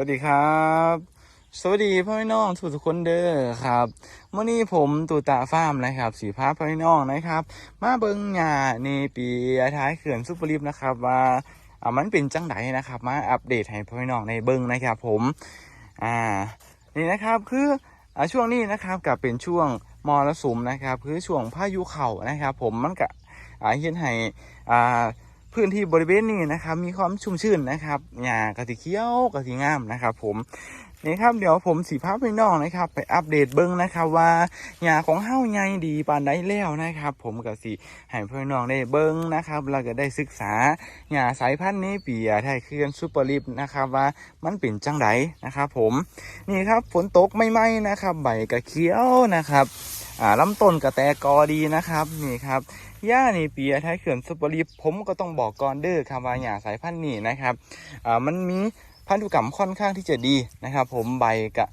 วัสดีครับ สวัสดีพ่อพี่น้องทุกทุกคนเด้อครับเมื่อนี้ผมตูตาฟาร์มนะครับ สีพาพ่อพี่น้องนะครับ มาเบิ้งหญ้าในปีท้ายเขื่อนซุปเปอร์ลิฟนะครับว่าอ่ามันเป็นจังไดนะครับ มาอัปเดตให้พ่อพี่น้องในเบิ้งนะครับผมอ่านี่นะครับคืออ่าช่วงนี้นะครับกับเป็นช่วงมรสุมนะครับ คือช่วงพายุเข่านะครับ ผมมันก็อ่าเห็นให้อ่า พื้นที่บริเวณนี้นะครับ มีความชุ่มชื่นนะครับหญ้ากระติเขียวกระติงามนะครับ ผมนี่ครับเดี๋ยวผมสีภาพพี่น้องนะครับ ไปอัปเดตเบิ้งนะครับว่าหญ้าของเฮ้าใหญ่ดีปานใดแล้วนะครับ ผมกับสีให้พี่น้องได้เบิ้งนะครับแล้วก็ได้ศึกษาหญ้าสายพันธุ์นี้ปียไทยเคลื่อนซูเปอร์ลิฟนะครับว่ามันเป็นจังไดนะครับ ผมนี่ครับฝนตกไม่ไหมนะครับ ใบกระเขียวนะครับ อ่าลำต้นกระแตกอดีนะครับนี่ครับย่านี่ปีไทยเขื่อนซุปเปอร์ลีฟผมก็ต้องบอกก่อนเด้อครับว่าหญ้าสายพันธุ์นี้นะครับอ่ามันมีพันธุกรรมค่อนข้างที่จะดีนะครับ ผมใบกะ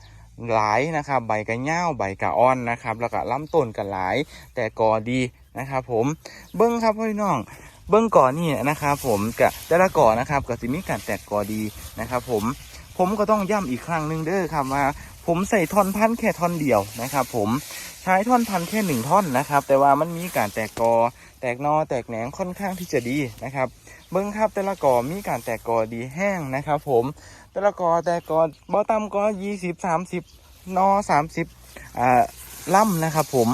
หลายนะครับใบกะเง่าใบกะอ่อนนะครับแล้วก็ลำต้นกะหลายแต่กอดีนะครับผมเบิ้งครับพี่น้องเบิ้งก่อนนี่นะครับผมกะแต่ละก่อนนะครับก็จะมีการแตกกอดีนะครับผมผมก็ต้องย้ำอีกครั้งหนึ่งเด้อครับว่า ผมใส่ท่อนพันแค่ท่อนเดียวนะครับผมใช้ท่อนพันแค่หนึ่งท่อนนะครับ แต่ว่ามันมีการแตกกอ แตกนอแตกแหนงค่อนข้างที่จะดีนะครับ เบิ้งครับแต่ละกอมีการแตกกอดีแห้งนะครับ ผมแต่ละกอแตกกอบอต่ำก็ยี่สิบสามสิบนอสามสิบอ่าล่ำนะครับ ผม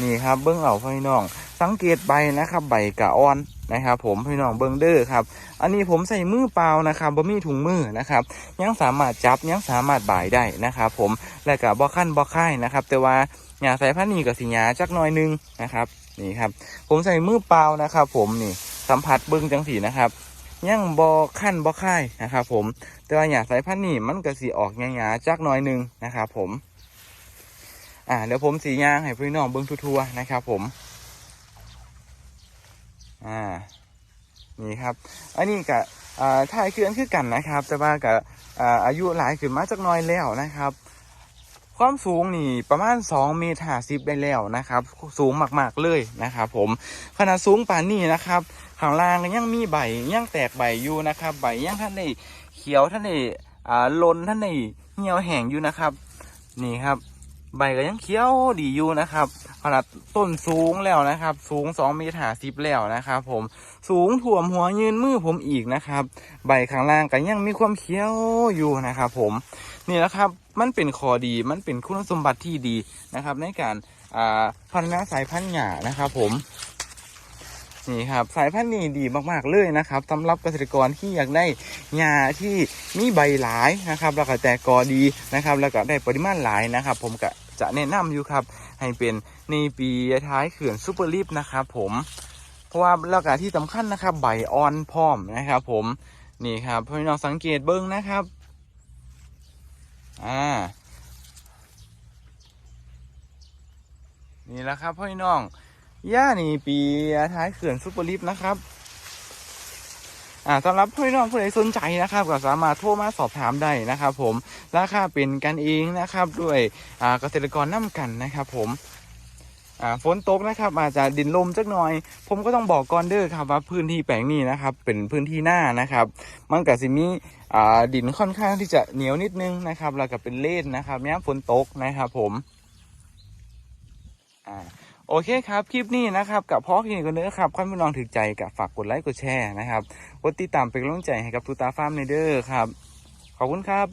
นี่ครับเบิ้งเอาพี่น้อง สังเกตใบนะครับ ใบกะอ่อน นะครับ ผมพี่น้องเบิงเด้อครับ อันนี้ผมใส่มือเปล่านะครับบ่มีถุงมือนะครับยังสามารถจับยังสามารถบ่ายได้นะครับ ผมและกับ่ขั้นบ่ค่ายนะครับ แต่ว่าหญ้าสายพันธุ์นี้กับสิหญ้าจักหน่อยหนึงนะครับนี่ครับ ผมใส่มือเปล่านะครับ ผมนี่สัมผัสเบิ้งจังสีนะครับยังบอขั้นบอค่ายนะครับผมแต่ว่าหยาสายพันธุ์นี่มันก็สีออกหยาๆจักหน้อยหนึงนะครับ ผม อ่าเดี๋ยวผมสียางให้พี่น้องเบิ้งทั่วๆนะครับ ผม อ่านี่ครับ อันนี้กับถ่ายเคลื่อนคือกันนะครับ แต่ว่ากับอาอายุหลายขึ้นมาจักน้อยแล้วนะครับ ความสูงนี่ประมาณ2เมตรห้าสิบได้แล้วนะครับ สูงมากๆเลยนะครับผมขนาดสูงป่านนี้นะครับข้างล่างก็ยังมีใบยังแตกใบอยู่นะครับ ใบยังท่านได้เขียวท่านได้ลนท่านได้เหี่ยวแห้งอยู่นะครับ นี่ครับ ใบก็ยังเขียวดีอยู่นะครับขนาดต้นสูงแล้วนะครับ สูง2เมตรหาสิบแล้วนะครับผมสูงถ่วมหัวยืนมือผมอีกนะครับ ใบข้างล่างก็ยังมีความเขียวอยู่นะครับผมนี่แหละครับมันเป็นข้อดีมันเป็นคุณสมบัติที่ดีนะครับ ในการอ่าพัฒนาสายพันธุ์หญ้านะครับ ผมนี่ครับสายพันธุ์นี้ดีมากๆเลยนะครับสำหรับเกษตรกรที่อยากได้หญ้าที่มีใบหลายนะครับ แล้วก็แตกกอดีนะครับ แล้วก็ได้ปริมาณหลายนะครับ ผมก็ จะแนะนำอยู่ครับ ให้เป็นในปีท้ายเขื่อนซูเปอร์ลิฟนะครับผมเพราะว่าแล้วก็ที่สำคัญนะครับใบอ่อนพร้อมนะครับ ผมนี่ครับพี่น้องสังเกตเบิ้งนะครับอ่านี่แหละครับพี่น้องย่านี่ปีท้ายเขื่อนซุปเปอร์ลิฟนะครับ อ่าสำหรับพี่น้องผู้ใดสนใจนะครับก็สามารถโทรมาสอบถามได้นะครับผมราคาเป็นกันเองนะครับด้วยอ่าเกษตรกรน้ำกันนะครับผมอ่าฝนตกนะครับอาจจะดินลมจักหน่อย ผมก็ต้องบอกก่อนเด้อครับว่าพื้นที่แปลงนี้นะครับเป็นพื้นที่หน้านะครับ มันก็สิมีอ่าดินค่อนข้างที่จะเหนียวนิดนึงนะครับแล้วก็เป็นเลนนะครับย้ำฝนตกนะครับผมอ่า โอเคครับ คลิปนี้นะครับกับพ่อคลินิกันเด้อครับขั้นพี่น้องถือใจกับฝากกดไลค์กดแชร์นะครับกดติดตามเป็นกำลังใจให้กับทูตาฟาร์มเนเดอร์ครับ ขอบคุณครับ